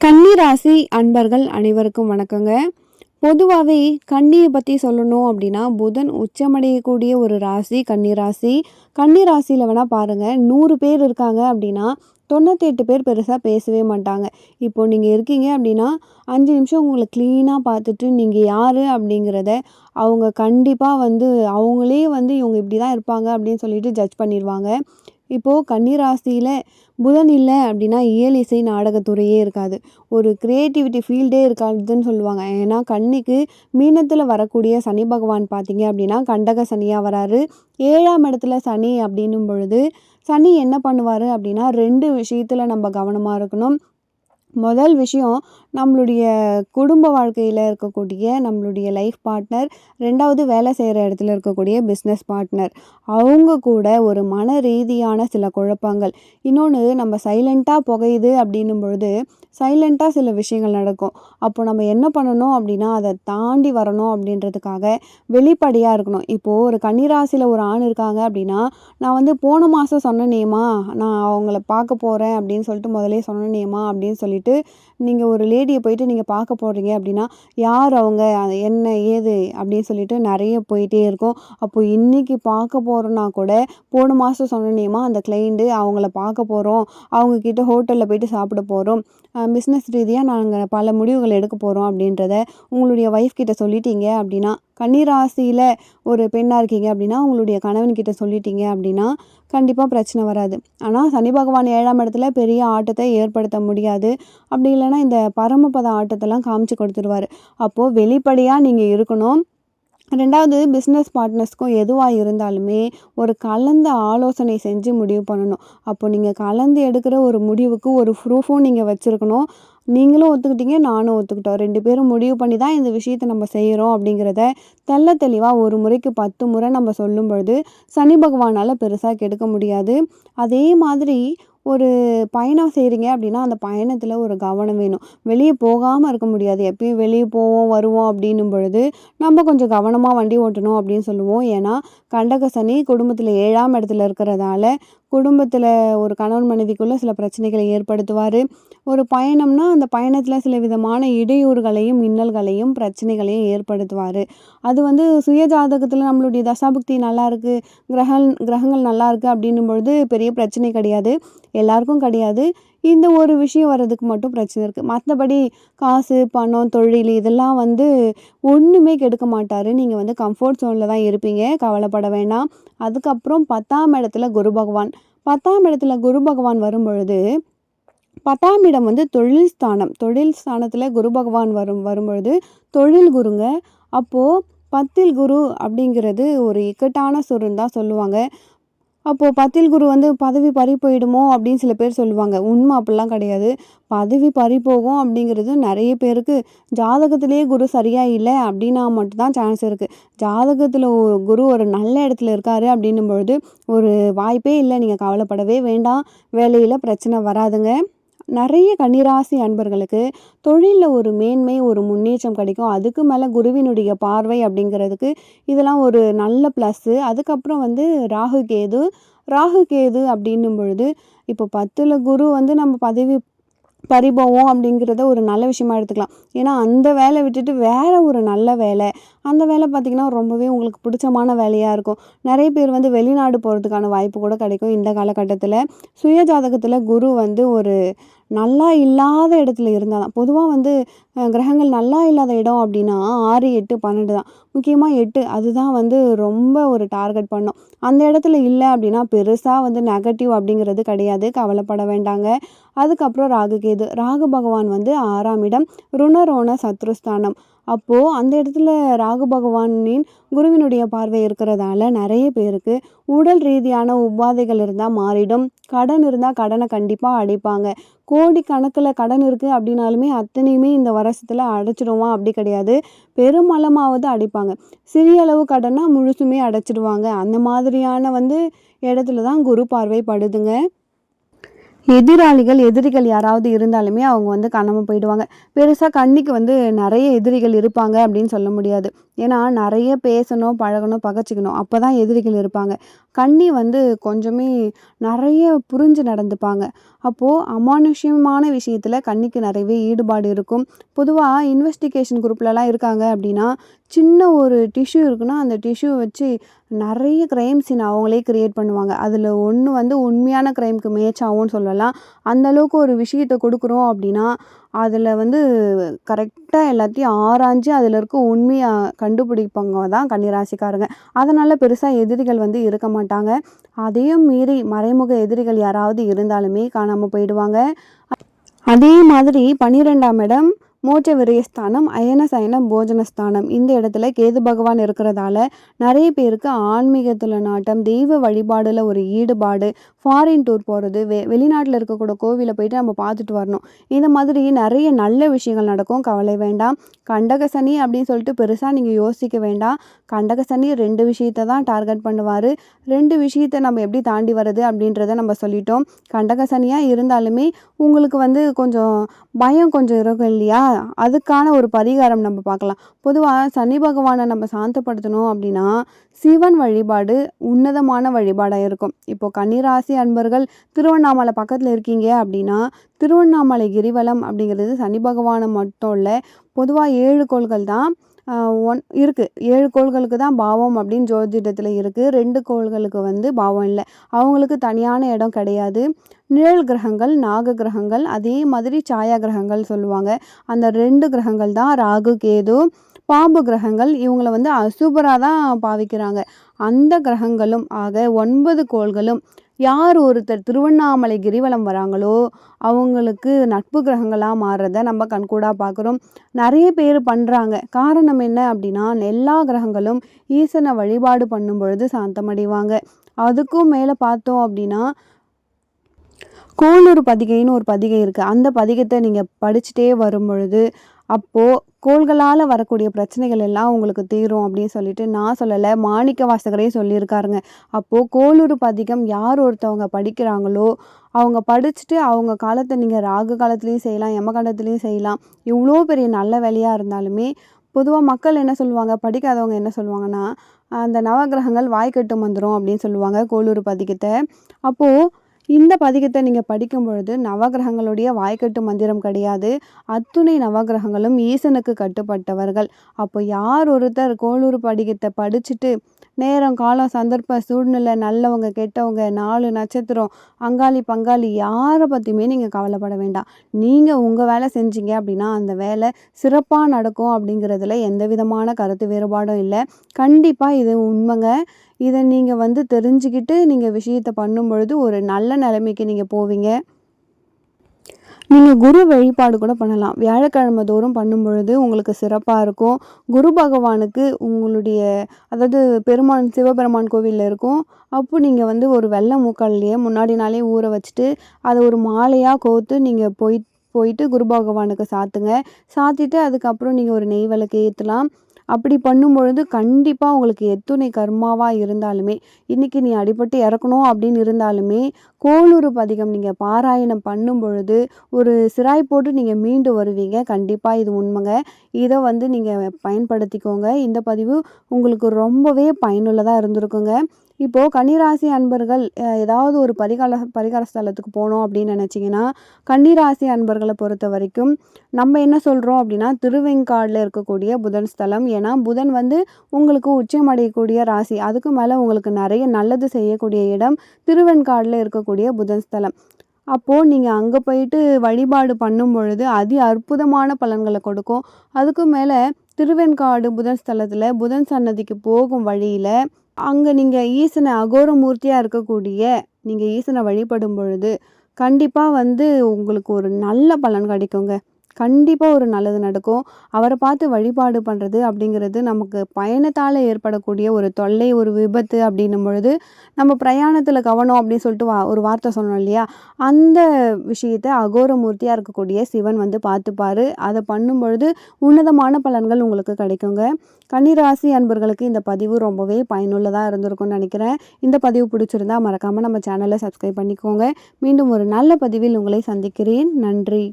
கன்னிராசி அன்பர்கள் அனைவருக்கும் வணக்கங்க. பொதுவாகவே கன்னியை பற்றி சொல்லணும் அப்படின்னா புதன் உச்சமடையக்கூடிய ஒரு ராசி கன்னிராசி. கன்னிராசியில் வேணால் பாருங்கள் நூறு பேர் இருக்காங்க அப்படின்னா தொண்ணூத்தெட்டு பேர் பெருசாக பேசவே மாட்டாங்க. இப்போ நீங்கள் இருக்கீங்க அப்படின்னா அஞ்சு நிமிஷம் உங்களை க்ளீனாக பார்த்துட்டு நீங்கள் யார் அப்படிங்கிறத அவங்க கண்டிப்பாக வந்து அவங்களே வந்து இவங்க இப்படி தான் இருப்பாங்க அப்படின்னு சொல்லிட்டு ஜட்ஜ் பண்ணிடுவாங்க. இப்போது கன்னிராசியில் புதன் இல்லை அப்படின்னா இயல் இசை நாடகத்துறையே இருக்காது. ஒரு க்ரியேட்டிவிட்டி ஃபீல்டே இருக்காதுன்னு சொல்லுவாங்க. ஏன்னா கன்னிக்கு மீனத்தில் வரக்கூடிய சனி பகவான் பார்த்தீங்க அப்படின்னா கண்டக சனியாக வராரு. ஏழாம் இடத்துல சனி அப்படின்னும் பொழுது சனி என்ன பண்ணுவார் அப்படின்னா ரெண்டு விஷயத்தில் நம்ம கவனமாக இருக்கணும். முதல் விஷயம் நம்மளுடைய குடும்ப வாழ்க்கையில் இருக்கக்கூடிய நம்மளுடைய லைஃப் பார்ட்னர் ரெண்டாவது வேலை செய்கிற இடத்துல இருக்கக்கூடிய பிஸ்னஸ் பார்ட்னர் அவங்க கூட ஒரு மன ரீதியான சில குழப்பங்கள். இன்னொன்று நம்ம சைலண்ட்டாக புகையுது அப்படின்னும் பொழுது சைலண்ட்டாக சில விஷயங்கள் நடக்கும். அப்போ நம்ம என்ன பண்ணணும் அப்படின்னா அதை தாண்டி வரணும் அப்படின்றதுக்காக வெளிப்படையாக இருக்கணும். இப்போது ஒரு கன்னிராசியில் ஒரு ஆண் இருக்காங்க அப்படின்னா நான் வந்து போன மாதம் சொன்னனேம்மா நான் அவங்கள பார்க்க போகிறேன் அப்படின்னு சொல்லிட்டு முதலே நேமா அப்படின்னு சொல்லிட்டு நீங்கள் ஒரு லேடியை போயிட்டு நீங்கள் பார்க்க போகிறீங்க அப்படின்னா யார் அவங்க? என்ன ஏது? அப்படின்னு சொல்லிட்டு நிறைய போயிட்டே இருக்கும். அப்போது இன்றைக்கி பார்க்க போகிறோன்னா கூட போன மாதம் சொன்னனேம்மா அந்த கிளைண்ட்டு அவங்கள பார்க்க போகிறோம் அவங்கக்கிட்ட ஹோட்டலில் போயிட்டு சாப்பிட போகிறோம் பிஸ்னஸ் ரீதியாக நாங்கள் பல முடிவுகள் எடுக்க போகிறோம் அப்படின்றத உங்களுடைய ஒய்ஃப் கிட்ட சொல்லிட்டீங்க அப்படின்னா கன்னிராசியில் ஒரு பெண்ணாக இருக்கீங்க அப்படின்னா உங்களுடைய கணவன்கிட்ட சொல்லிட்டீங்க அப்படின்னா கண்டிப்பாக பிரச்சனை வராது. ஆனால் சனி பகவான் ஏழாம் இடத்துல பெரிய ஆட்டத்தை ஏற்படுத்த முடியாது. அப்படி இல்லைன்னா இந்த பரமபத ஆட்டத்தெல்லாம் காமிச்சு கொடுத்துருவாரு. அப்போது வெளிப்படையாக நீங்கள் இருக்கணும். ரெண்டாவது பிஸ்னஸ் பார்ட்னர்ஸ்க்கும் எதுவாக இருந்தாலுமே ஒரு கலந்த ஆலோசனை செஞ்சு முடிவு பண்ணணும். அப்போ நீங்கள் கலந்து எடுக்கிற ஒரு முடிவுக்கு ஒரு ப்ரூஃபும் நீங்கள் வச்சுருக்கணும். நீங்களும் ஒத்துக்கிட்டீங்க நானும் ஒத்துக்கிட்டோம். ரெண்டு பேரும் முடிவு பண்ணி தான் இந்த விஷயத்தை நம்ம செய்கிறோம் அப்படிங்கிறத தெள்ள தெளிவாக ஒரு முறைக்கு பத்து முறை நம்ம சொல்லும் பொழுது சனி பகவானால் பெருசாக கெடுக்க முடியாது. அதே மாதிரி ஒரு பயணம் செய்கிறீங்க அப்படின்னா அந்த பயணத்தில் ஒரு கவனம் வேணும். வெளியே போகாமல் இருக்க முடியாது. எப்பயும் வெளியே போவோம் வருவோம் அப்படின்னும் பொழுது நம்ம கொஞ்சம் கவனமாக வண்டி ஓட்டணும் அப்படின்னு சொல்லுவோம். ஏன்னா கண்டக சனி குடும்பத்தில் ஏழாம் இடத்துல இருக்கிறதால குடும்பத்தில் ஒரு கணவன் மனைவிக்குள்ளே சில பிரச்சனைகளை ஏற்படுத்துவார். ஒரு பயணம்னா அந்த பயணத்தில் சில விதமான இடையூறுகளையும் மின்னல்களையும் பிரச்சனைகளையும் ஏற்படுத்துவார். அது வந்து சுய ஜாதகத்தில் நம்மளுடைய தசாபுக்தி நல்லா இருக்குது கிரகங்கள் கிரகங்கள் நல்லா இருக்குது அப்படின்னும் பொழுது பெரிய பிரச்சனை கிடையாது. எல்லாருக்கும் கிடையாது. இந்த ஒரு விஷயம் வர்றதுக்கு மட்டும் பிரச்சனை இருக்குது மற்றபடி காசு பணம் தொழில் இதெல்லாம் வந்து ஒன்றுமே கெடுக்க மாட்டார். நீங்கள் வந்து கம்ஃபர்ட் ஜோனில் தான் இருப்பீங்க. கவலைப்பட வேண்டாம் அதுக்கப்புறம் பத்தாம் இடத்துல குரு பகவான். பத்தாம் இடத்துல குரு பகவான் வரும் பொழுது பத்தாம் இடம் வந்து தொழில் ஸ்தானம். தொழில் ஸ்தானத்தில் குரு பகவான் வரும் வரும்பொழுது தொழில் குருங்க. அப்போது பத்தில் குரு அப்படிங்கிறது ஒரு இக்கட்டான சொருன்னு தான் சொல்லுவாங்க. அப்போது பத்தில் குரு வந்து பதவி பறி போயிடுமோ அப்படின்னு சில பேர் சொல்லுவாங்க. உண்மை அப்படிலாம் கிடையாது. பதவி பறி போகும் அப்படிங்கிறது நிறைய பேருக்கு ஜாதகத்திலேயே குரு சரியாக இல்லை அப்படின்னா மட்டும்தான் சான்ஸ் இருக்குது ஜாதகத்தில் குரு ஒரு நல்ல இடத்துல இருக்காரு அப்படின்னும் பொழுது ஒரு வாய்ப்பே இல்லை. நீங்கள் கவலைப்படவே வேண்டாம். வேலையில் பிரச்சனை வராதுங்க. நிறைய கன்னிராசி அன்பர்களுக்கு தொழிலில் ஒரு மேன்மை ஒரு முன்னேற்றம் கிடைக்கும். அதுக்கு மேலே குருவினுடைய பார்வை அப்படிங்கிறதுக்கு இதெல்லாம் ஒரு நல்ல ப்ளஸ்ஸு அதுக்கப்புறம் வந்து ராகு கேது. ராகு கேது அப்படின்னும் பொழுது இப்போ பத்தில் குரு வந்து நம்ம பதவி பரிபவம் அப்படிங்கிறத ஒரு நல்ல விஷயமா எடுத்துக்கலாம். ஏன்னா அந்த வேலை விட்டுட்டு வேறு ஒரு நல்ல வேலை. அந்த வேலை பார்த்திங்கன்னா ரொம்பவே உங்களுக்கு பிடிச்சமான வேலையாக இருக்கும். நிறைய பேர் வந்து வெளிநாடு போகிறதுக்கான வாய்ப்பு கூட கிடைக்கும். இந்த காலகட்டத்தில் சுய ஜாதகத்தில் குரு வந்து ஒரு நல்லா இல்லாத இடத்துல இருந்தால் தான் பொதுவாக வந்து கிரகங்கள் நல்லா இல்லாத இடம் அப்படின்னா ஆறு எட்டு பன்னெண்டு தான். முக்கியமாக எட்டு அதுதான் வந்து ரொம்ப ஒரு டார்கெட் பண்ணும். அந்த இடத்துல இல்லை அப்படின்னா பெருசாக வந்து நெகட்டிவ் அப்படிங்கிறது கிடையாது. கவலைப்பட வேண்டாங்க. அதுக்கப்புறம் ராகு கேது. ராகு பகவான் வந்து ஆறாம் இடம். ருணரோண சத்ருஸ்தானம். அப்போது அந்த இடத்துல ராகு பகவானின் குருவினுடைய பார்வை இருக்கிறதால நிறைய பேருக்கு உடல் ரீதியான உபாதைகள் இருந்தால் மாறிடும். கடன் இருந்தால் கடனை கண்டிப்பாக அடைப்பாங்க. கோடி கணக்கில் கடன் இருக்குது அப்படின்னாலுமே அத்தனையுமே இந்த வருஷத்தில் அடைச்சிடுவான். அப்படி கிடையாது. பெருமளமாவது அடைப்பாங்க. சிறிய அளவு கடனாக முழுசுமே அடைச்சிடுவாங்க. அந்த மாதிரியான வந்து இடத்துல தான் குரு பார்வை படுதுங்க எதிராளிகள் எதிரிகள் யாராவது இருந்தாலுமே அவங்க வந்து காணாமல் போயிடுவாங்க. பெருசாக கண்ணிக்கு வந்து நிறைய எதிரிகள் இருப்பாங்க அப்படின்னு சொல்ல முடியாது. ஏன்னா நிறைய பேசணும் பழகணும் பகச்சிக்கணும். அப்போ தான் எதிரிகள் இருப்பாங்க. கண்ணி வந்து கொஞ்சமே நிறைய புரிஞ்சு நடந்துப்பாங்க. அப்போது அமானுஷ்யமான விஷயத்தில் கண்ணிக்கு நிறையவே ஈடுபாடு இருக்கும். பொதுவாக இன்வெஸ்டிகேஷன் குரூப்லலாம் இருக்காங்க அப்படின்னா சின்ன ஒரு டிஷ்யூ இருக்குன்னா அந்த டிஷ்யூ வச்சு நிறைய க்ரைம் சீன் அவங்களே க்ரியேட் பண்ணுவாங்க. அதில் ஒன்று வந்து உண்மையான க்ரைம்க்கு மேட்ச் ஆகும்னு சொல்லலாம். அந்த அளவுக்கு ஒரு விஷயத்த கொடுக்குறோம் அப்படின்னா அதில் வந்து கரெக்டாக எல்லாத்தையும் ஆராய்ஞ்சு அதில் இருக்க உண்மையை கண்டுபிடிப்பவங்க தான் கன்னிராசிக்காரங்க. அதனால் பெருசாக எதிரிகள் வந்து இருக்க மாட்டாங்க. அதையும் மீறி மறைமுக எதிரிகள் யாராவது இருந்தாலுமே காணாமல் போயிடுவாங்க. அதே மாதிரி பன்னிரெண்டாம் இடம் மோட்ச விரயஸ்தானம் அயனசயன போஜனஸ்தானம். இந்த இடத்துல கேது பகவான் இருக்கிறதால நிறைய பேருக்கு ஆன்மீகத்தில் நாட்டம் தெய்வ வழிபாடில் ஒரு ஈடுபாடு ஃபாரின் டூர் போகிறது வெ வெளிநாட்டில் இருக்கக்கூட கோவிலை போயிட்டு நம்ம பார்த்துட்டு வரணும். இந்த மாதிரி நிறைய நல்ல விஷயங்கள் நடக்கும். கவலை வேண்டாம். கண்டக சனி அப்படின்னு சொல்லிட்டு பெருசாக நீங்கள் யோசிக்க வேண்டாம். கண்டக சனி ரெண்டு விஷயத்தை தான் டார்கெட் பண்ணுவார். ரெண்டு விஷயத்தை நம்ம எப்படி தாண்டி வர்றது அப்படின்றத நம்ம சொல்லிட்டோம். கண்டக சனியாக இருந்தாலுமே உங்களுக்கு வந்து கொஞ்சம் பயம் கொஞ்சம் இருக்கும் இல்லையா? அதுக்கான ஒரு பரிகாரம் நம்ம பார்க்கலாம். பொதுவாக சனி பகவானை நம்ம சாந்தப்படுத்தணும் அப்படின்னா சிவன் வழிபாடு உன்னதமான வழிபாடாக இருக்கும். இப்போ கன்னிராசி அன்பர்கள் திருவண்ணாமலை பக்கத்தில் இருக்கீங்க அப்படின்னா திருவண்ணாமலை கிரிவலம் அப்படிங்கிறது சனி பகவானை மட்டும் இல்லை பொதுவாக ஏழு கோள்கள் தான் ஒன் இருக்குது ஏழு கோள்களுக்கு தான் பாவம் அப்படின்னு ஜோதிடத்தில் இருக்குது ரெண்டு கோள்களுக்கு வந்து பாவம் இல்லை. அவங்களுக்கு தனியான இடம் கிடையாது. நிழல் கிரகங்கள் நாக கிரகங்கள் அதே மாதிரி சாயா கிரகங்கள் சொல்லுவாங்க. அந்த ரெண்டு கிரகங்கள் தான் ராகு கேது பாம்பு கிரகங்கள். இவங்கள வந்து அசுபராக தான் பாவிக்கிறாங்க. அந்த கிரகங்களும் ஆக ஒன்பது கோள்களும் யார் ஒருத்தர் திருவண்ணாமலை கிரிவலம் வராங்களோ அவங்களுக்கு நட்பு கிரகங்களாக மாறுறத நம்ம கண்கூடாக பார்க்குறோம் நிறைய பேர் பண்ணுறாங்க காரணம் என்ன அப்படின்னா எல்லா கிரகங்களும் ஈசனை வழிபாடு பண்ணும் பொழுது சாந்தமடைவாங்க அதுக்கும் மேலே பார்த்தோம் அப்படின்னா கோளூர் பதிகைன்னு ஒரு பதிகை இருக்குது அந்த பதிகத்தை நீங்கள் படிச்சுட்டே வரும் பொழுது அப்போது கோள்களால் வரக்கூடிய பிரச்சனைகள் எல்லாம் உங்களுக்கு தீரும் அப்படின்னு சொல்லிட்டு நான் சொல்லலை மாணிக்க வாசகரே சொல்லியிருக்காருங்க. அப்போது கோளூர் பதிகம் யார் ஒருத்தவங்க படிக்கிறாங்களோ அவங்க படிச்சுட்டு அவங்க காலத்தை நீங்கள் ராகு காலத்துலேயும் செய்யலாம் யம காலத்துலேயும் செய்யலாம். இவ்வளோ பெரிய நல்ல வேலையாக இருந்தாலுமே பொதுவாக மக்கள் என்ன சொல்லுவாங்க படிக்காதவங்க என்ன சொல்லுவாங்கன்னா அந்த நவகிரகங்கள் வாய்க்கட்டும் வந்துடும் அப்படின்னு சொல்லுவாங்க கோளூர் பதிகத்தை அப்போது இந்த பதிகத்தை நீங்கள் படிக்கும் பொழுது நவகிரகங்களுடைய வாய்க்கட்டு மந்திரம் கிடையாது. அத்துணை நவகிரகங்களும் ஈசனுக்கு கட்டுப்பட்டவர்கள். அப்போ யார் ஒருத்தர் கோளூர் படிகத்தை படிச்சுட்டு நேரம் காலம் சந்தர்ப்ப சூழ்நிலை நல்லவங்க கெட்டவங்க நாலு நட்சத்திரம் அங்காளி பங்காளி யாரை பற்றியுமே நீங்கள் கவலைப்பட வேண்டாம். நீங்கள் உங்கள் வேலை செஞ்சீங்க அப்படின்னா அந்த வேலை சிறப்பாக நடக்கும் அப்படிங்கிறதுல எந்த விதமான கருத்து வேறுபாடும் இல்லை. கண்டிப்பாக இது உண்மைங்க. இதை நீங்கள் வந்து தெரிஞ்சுக்கிட்டு நீங்கள் விஷயத்த பண்ணும் பொழுது ஒரு நல்ல நிலைமைக்கு நீங்கள் போவீங்க. நீங்கள் குரு வழிபாடு கூட பண்ணலாம். வியாழக்கிழமை தோறும் பண்ணும் பொழுது உங்களுக்கு சிறப்பாக இருக்கும். குரு பகவானுக்கு உங்களுடைய அதாவது பெருமான் சிவபெருமான் கோவிலில் இருக்கும். அப்போ நீங்கள் வந்து ஒரு வெள்ளை மூக்கல்லையே முன்னாடி நாளே ஊற வச்சுட்டு அதை ஒரு மாலையாக கோர்த்து நீங்கள் போய் போயிட்டு குரு பகவானுக்கு சாத்துங்க. சாத்திட்டு அதுக்கப்புறம் நீங்கள் ஒரு நெய் விளக்கு ஏற்றலாம் அப்படி பண்ணும் பொழுது கண்டிப்பாக உங்களுக்கு எத்துணை கர்மாவாக இருந்தாலுமே இன்றைக்கி நீ அடிபட்டு இறக்கணும் அப்படின்னு இருந்தாலுமே கோளூர் பதிகம் நீங்கள் பாராயணம் பண்ணும் பொழுது ஒரு சிராய் போட்டு நீங்கள் மீண்டு வருவீங்க. கண்டிப்பாக இது உண்மைங்க. இதை வந்து நீங்கள் பயன்படுத்திக்கோங்க. இந்த பதிவு உங்களுக்கு ரொம்பவே பயனுள்ளதாக இருந்திருக்குங்க. இப்போது கன்னிராசி அன்பர்கள் ஏதாவது ஒரு பரிகால பரிகார ஸ்தலத்துக்கு போனோம் அப்படின்னு நினச்சிங்கன்னா கன்னிராசி அன்பர்களை பொறுத்த வரைக்கும் நம்ம என்ன சொல்கிறோம் அப்படின்னா திருவெங்காடில் இருக்கக்கூடிய புதன் ஸ்தலம். ஏன்னா புதன் வந்து உங்களுக்கு உச்சமடையக்கூடிய ராசி. அதுக்கு மேலே உங்களுக்கு நிறைய நல்லது செய்யக்கூடிய இடம் திருவெண்காடில் இருக்கக்கூடிய புதன் ஸ்தலம். அப்போது நீங்கள் அங்கே போயிட்டு வழிபாடு பண்ணும் பொழுது அதி அற்புதமான பலன்களை கொடுக்கும். அதுக்கும் மேலே திருவெண்காடு புதன் ஸ்தலத்தில் புதன் சன்னதிக்கு போகும் வழியில் அங்கே நீங்கள் ஈசனை அகோரமூர்த்தியாக இருக்கக்கூடிய நீங்கள் ஈசனை வழிபடும் பொழுது கண்டிப்பாக வந்து உங்களுக்கு ஒரு நல்ல பலன் கிடைக்குங்க. கண்டிப்பாக ஒரு நல்லது நடக்கும். அவரை பார்த்து வழிபாடு பண்ணுறது அப்படிங்கிறது நமக்கு பயணத்தால் ஏற்படக்கூடிய ஒரு தொல்லை ஒரு விபத்து அப்படின்னும் பொழுது நம்ம பிரயாணத்தில் கவனம் அப்படின்னு சொல்லிட்டு வா ஒரு வார்த்தை சொன்னோம் இல்லையா? அந்த விஷயத்தை அகோரமூர்த்தியாக இருக்கக்கூடிய சிவன் வந்து பார்த்துப்பார். அதை பண்ணும் பொழுது உன்னதமான பலன்கள் உங்களுக்கு கிடைக்குங்க. கன்னிராசி அன்பர்களுக்கு இந்த பதிவு ரொம்பவே பயனுள்ளதாக இருந்திருக்கும்னு நினைக்கிறேன். இந்த பதிவு பிடிச்சிருந்தா மறக்காமல் நம்ம சேனலை சப்ஸ்கிரைப் பண்ணிக்கோங்க. மீண்டும் ஒரு நல்ல பதிவில் உங்களை சந்திக்கிறேன். நன்றி.